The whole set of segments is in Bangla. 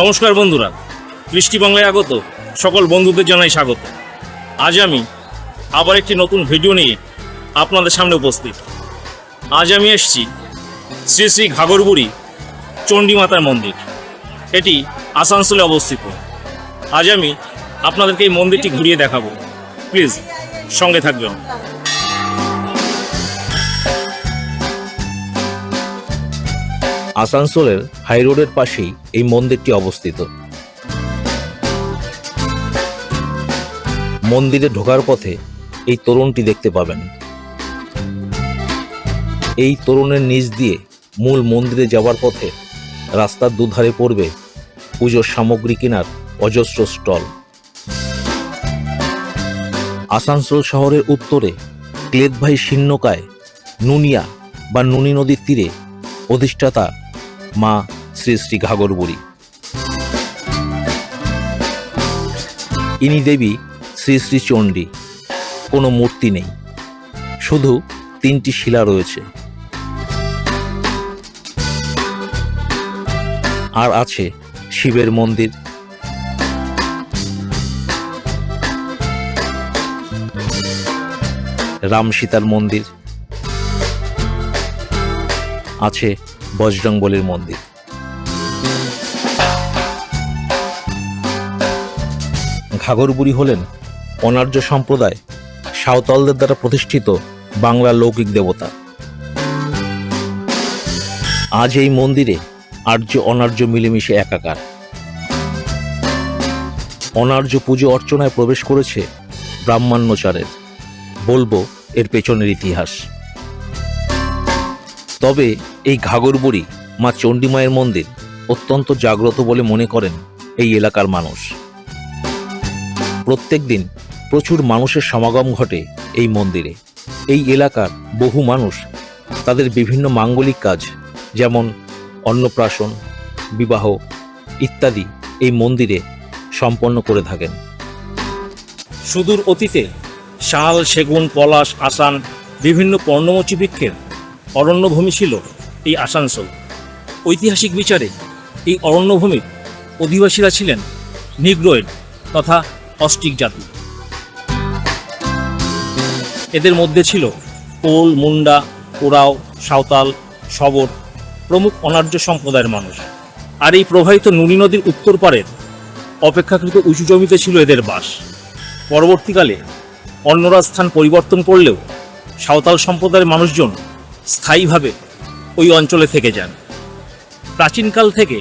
নমস্কার বন্ধুরা, কৃষ্টি বাংলায় আগত, সকল বন্ধুদের জানাই স্বাগত। আজ আমি আবার একটি নতুন ভিডিও নিয়ে আপনাদের সামনে উপস্থিত। আজ আমি এসেছি শ্রী শ্রী ঘাগরবুড়ি চণ্ডীমাতার মন্দির। এটি আসানসোলে অবস্থিত। আজ আমি আপনাদেরকে এই মন্দিরটি ঘুরিয়ে দেখাবো। প্লিজ, সঙ্গে থাকবেন। আসানসোলের হাই রোডের পাশেই এই মন্দিরটি অবস্থিত। মন্দিরে ঢোকার পথে এই তরুণটি দেখতে পাবেন। এই তরুণের নিচ দিয়ে মূল মন্দিরে যাওয়ার পথে রাস্তার দুধারে পড়বে পুজোর সামগ্রী কেনার অজস্র স্টল। আসানসোল শহরের উত্তরে ক্লেদভাই শীর্ণকায় নুনিয়া বা নুনি নদীর তীরে অধিষ্ঠাতা মা শ্রী শ্রী ঘাগরবুড়ি ইনি দেবী শ্রী শ্রী চণ্ডী, কোনো মূর্তি নেই। শুধু তিনটি শিলা রয়েছে। আর আছে শিবের মন্দির। রাম সীতার মন্দির। আছে বজরংবলীর মন্দির। ঘাগরবুড়ি হলেন অনার্য সম্প্রদায় সাঁওতালদের দ্বারা প্রতিষ্ঠিত বাংলার লৌকিক দেবতা। আজ এই মন্দিরে আর্য অনার্য মিলেমিশে একাকার। অনার্য পুজো অর্চনায় প্রবেশ করেছে ব্রাহ্মণ্যচারের। বলব এর পেছনের ইতিহাস। তবে এই ঘাগরবুড়ি মা চণ্ডীমায়ের মন্দির অত্যন্ত জাগ্রত বলে মনে করেন এই এলাকার মানুষ। প্রত্যেক দিন প্রচুর মানুষের সমাগম ঘটে এই মন্দিরে। এই এলাকার বহু মানুষ তাদের বিভিন্ন মাঙ্গলিক কাজ যেমন অন্নপ্রাশন, বিবাহ ইত্যাদি এই মন্দিরে সম্পন্ন করে থাকেন। সুদূর অতীতে শাল, সেগুন, পলাশ, আসান, বিভিন্ন পর্ণমোচী বৃক্ষের অরণ্যভূমি ছিল এই আসানসোল। ঐতিহাসিক বিচারে এই অরণ্যভূমির অধিবাসীরা ছিলেন নিগ্রোয়েড তথা অস্টিক জাতি। এদের মধ্যে ছিল কোল, মুন্ডা ওরাও সাঁওতাল শবর প্রমুখ অনার্য সম্প্রদায়ের মানুষ। আর এই প্রবাহিত নুনি নদীর উত্তর পারের অপেক্ষাকৃত উঁচু জমিতে ছিল এদের বাস। পরবর্তীকালে অন্যরা স্থান পরিবর্তন করলেও সাঁওতাল সম্প্রদায়ের মানুষজন স্থায়ীভাবে ওই অঞ্চলে থেকে যান। প্রাচীনকাল থেকে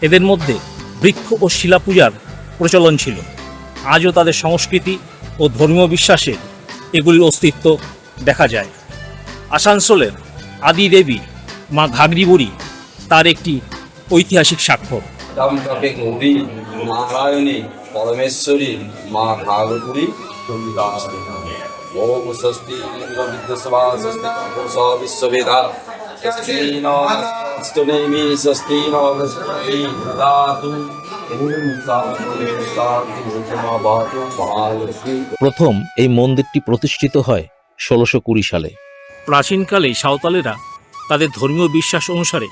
এদের মধ্যে বৃক্ষ ও শিলা পূজার প্রচলন ছিল। আজও তাদের সংস্কৃতি ও ধর্মীয় বিশ্বাসে এগুলির অস্তিত্ব দেখা যায়। আসানসোলের আদি দেবী মা ঘাগরি বুড়ি তার একটি ঐতিহাসিক স্বাক্ষর। নারায়ণী পরমেশ্বরী, মা ভাগবতী শান্তি শান্তি ভূষমা বাতু মহালক্ষ্মী প্রথম এই মন্দিরটি প্রতিষ্ঠিত হয় ষোলোশো কুড়ি সালে। প্রাচীনকালে সাঁওতালেরা তাদের ধর্মীয় বিশ্বাস অনুসারে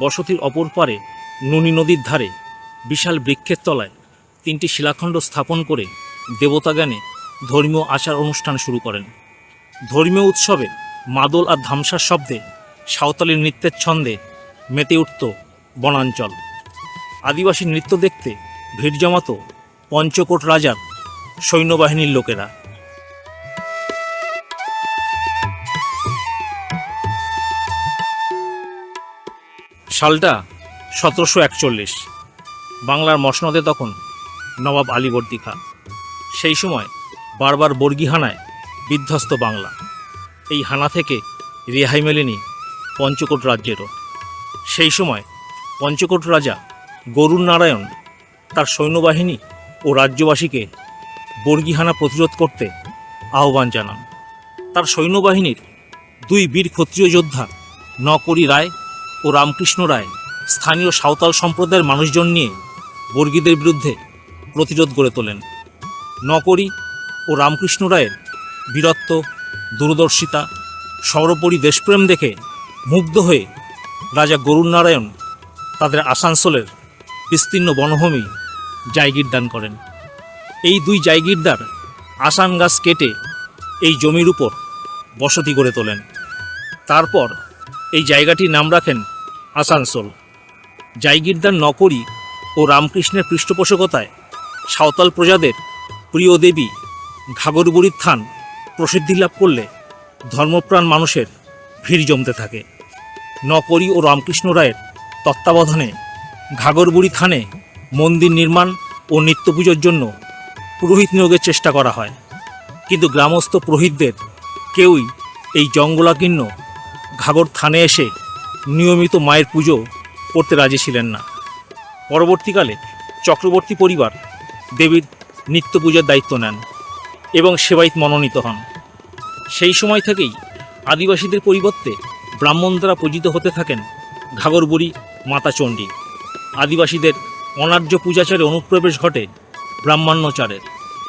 বসতির অপর পারে নুনি নদীর ধারে বিশাল বৃক্ষের তলায় তিনটি শিলাখণ্ড স্থাপন করে দেবতাগানে ধর্মীয় আচার অনুষ্ঠান শুরু করেন। ধর্মীয় উৎসবে মাদল আর ধামসার শব্দে সাঁওতালি নৃত্যের ছন্দে মেতে উঠত বনাঞ্চল। আদিবাসী নৃত্য দেখতে ভিড় জমাত পঞ্চকোট রাজার সৈন্যবাহিনীর লোকেরা। সালটা সতেরোশো একচল্লিশ। বাংলার মসনদে তখন নবাব আলীবর্দী খান সেই সময় বারবার বর্গী হানায় বিধ্বস্ত বাংলা। এই হানা থেকে রেহাই মেলেনি পঞ্চকোট রাজ্যেরও। সেই সময় পঞ্চকোট রাজা গরুর নারায়ণ তার সৈন্যবাহিনী ও রাজ্যবাসীকে বর্গী হানা প্রতিরোধ করতে আহ্বান জানান। তার সৈন্যবাহিনীর দুই বীর ক্ষত্রিয় যোদ্ধা নকরি রায় ও রামকৃষ্ণ রায় স্থানীয় সাঁওতাল সম্প্রদায়ের মানুষজন নিয়ে বর্গীদের বিরুদ্ধে প্রতিরোধ গড়ে তোলেন। নকরি ও রামকৃষ্ণ রায়ের বীরত্ব, দূরদর্শিতা, সর্বোপরি দেশপ্রেম দেখে মুগ্ধ হয়ে রাজা গরুর নারায়ণ তাদের আসানসোলের বিস্তীর্ণ বনভূমি জায়গির দান করেন। এই দুই জায়গিরদার আসান গাছ কেটে এই জমির উপর বসতি গড়ে তোলেন। তারপর এই জায়গাটির নাম রাখেন আসানসোল। জায়গিরদার নকরি ও রামকৃষ্ণের পৃষ্ঠপোষকতায় সাঁওতাল প্রজাদের প্রিয় দেবী ঘাগরবুড়ির থান প্রসিদ্ধি লাভ করলে ধর্মপ্রাণ মানুষের ভিড় জমতে থাকে। নকরি ও রামকৃষ্ণ রায়ের তত্ত্বাবধানে ঘাগরবুড়ি থানে মন্দির নির্মাণ ও নিত্য পুজোর জন্য পুরোহিত নিয়োগের চেষ্টা করা হয়। কিন্তু গ্রামস্থ পুরোহিতদের কেউই এই জঙ্গলাকীর্ণ ঘাগর থানে এসে নিয়মিত মায়ের পুজো করতে রাজি ছিলেন না। পরবর্তীকালে চক্রবর্তী পরিবার দেবীর নিত্য পূজার দায়িত্ব নেন। এবং সেবায়িত মনোনীত হন। সেই সময় থেকেই আদিবাসীদের পরিবর্তে ব্রাহ্মণ দ্বারা পূজিত হতে থাকেন ঘাগরবুড়ি মাতা চণ্ডী। আদিবাসীদের অনার্য পূজাচারে অনুপ্রবেশ ঘটে ব্রাহ্মণ্যচারের।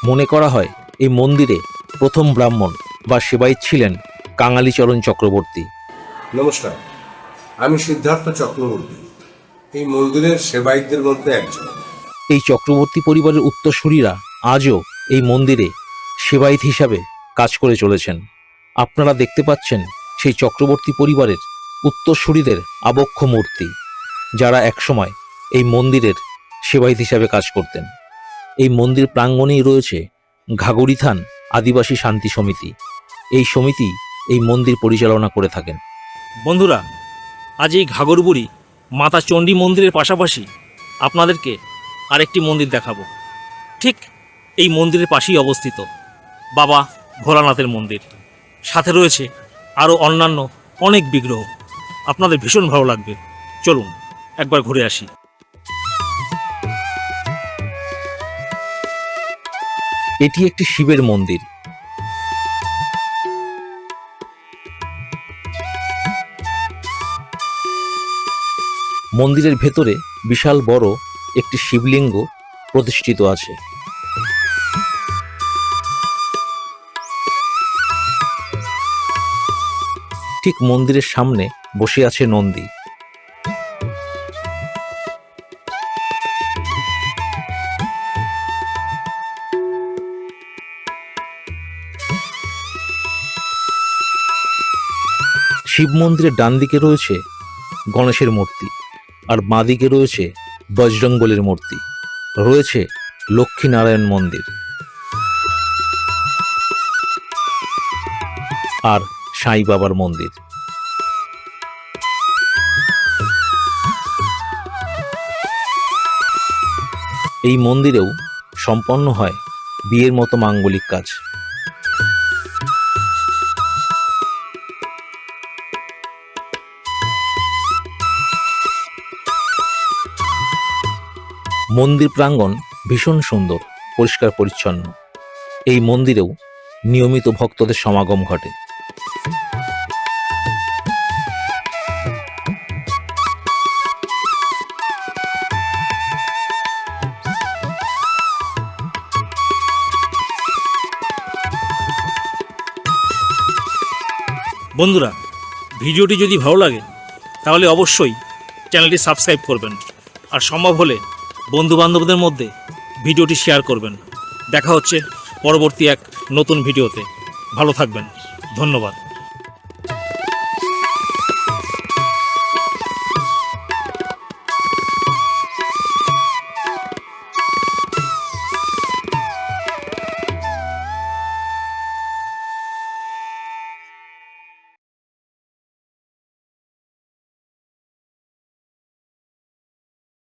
মনে করা হয় এই মন্দিরে প্রথম ব্রাহ্মণ বা সেবায়িত ছিলেন কাঙালিচরণ চক্রবর্তী। নমস্কার আমি সিদ্ধার্থ চক্রবর্তী। এই মন্দিরের সেবায়িতদের মধ্যে একজন। এই চক্রবর্তী পরিবারের উত্তরসূরিরা আজও এই মন্দিরে সেবায়িত হিসাবে কাজ করে চলেছেন। আপনারা দেখতে পাচ্ছেন সেই চক্রবর্তী পরিবারের উত্তরসূরিদের আবক্ষ মূর্তি, যারা একসময় এই মন্দিরের সেবায়িত হিসাবে কাজ করতেন। এই মন্দির প্রাঙ্গণেই রয়েছে ঘাগরিথান আদিবাসী শান্তি সমিতি। এই সমিতি এই মন্দির পরিচালনা করে থাকেন। বন্ধুরা, আজ এই ঘাগরবুড়ি মাতা চণ্ডী মন্দিরের পাশাপাশি আপনাদেরকে আরেকটি মন্দির দেখাবো। ঠিক এই মন্দিরের পাশেই অবস্থিত। বাবা ভোলানাথের মন্দির। সাথে রয়েছে আরও অন্যান্য অনেক বিগ্রহ। আপনাদের ভীষণ ভালো লাগবে। চলুন, একবার ঘুরে আসি। এটি একটি শিবের মন্দির। মন্দিরের ভেতরে বিশাল বড় একটি শিবলিঙ্গ প্রতিষ্ঠিত আছে। ঠিক মন্দিরের সামনে বসে আছে নন্দী। শিব মন্দিরের ডান দিকে রয়েছে গণেশের মূর্তি আর বাঁ দিকে রয়েছে বজরঙ্গলের মূর্তি। রয়েছে লক্ষ্মীনারায়ণ মন্দির। আর সাই বাবার মন্দির। এই মন্দিরেও সম্পন্ন হয় বিয়ের মতো মাঙ্গলিক কাজ। মন্দির প্রাঙ্গণ ভীষণ সুন্দর পরিষ্কার পরিচ্ছন্ন এই মন্দিরেও নিয়মিত ভক্তদের সমাগম ঘটে। বন্ধুরা, ভিডিওটি যদি ভালো লাগে, তাহলে অবশ্যই চ্যানেলটি সাবস্ক্রাইব করবেন। আর সম্ভব হলে বন্ধুবান্ধবদের মধ্যে ভিডিওটি শেয়ার করবেন। দেখা হচ্ছে পরবর্তী এক নতুন ভিডিওতে। ভালো থাকবেন। ধন্যবাদ।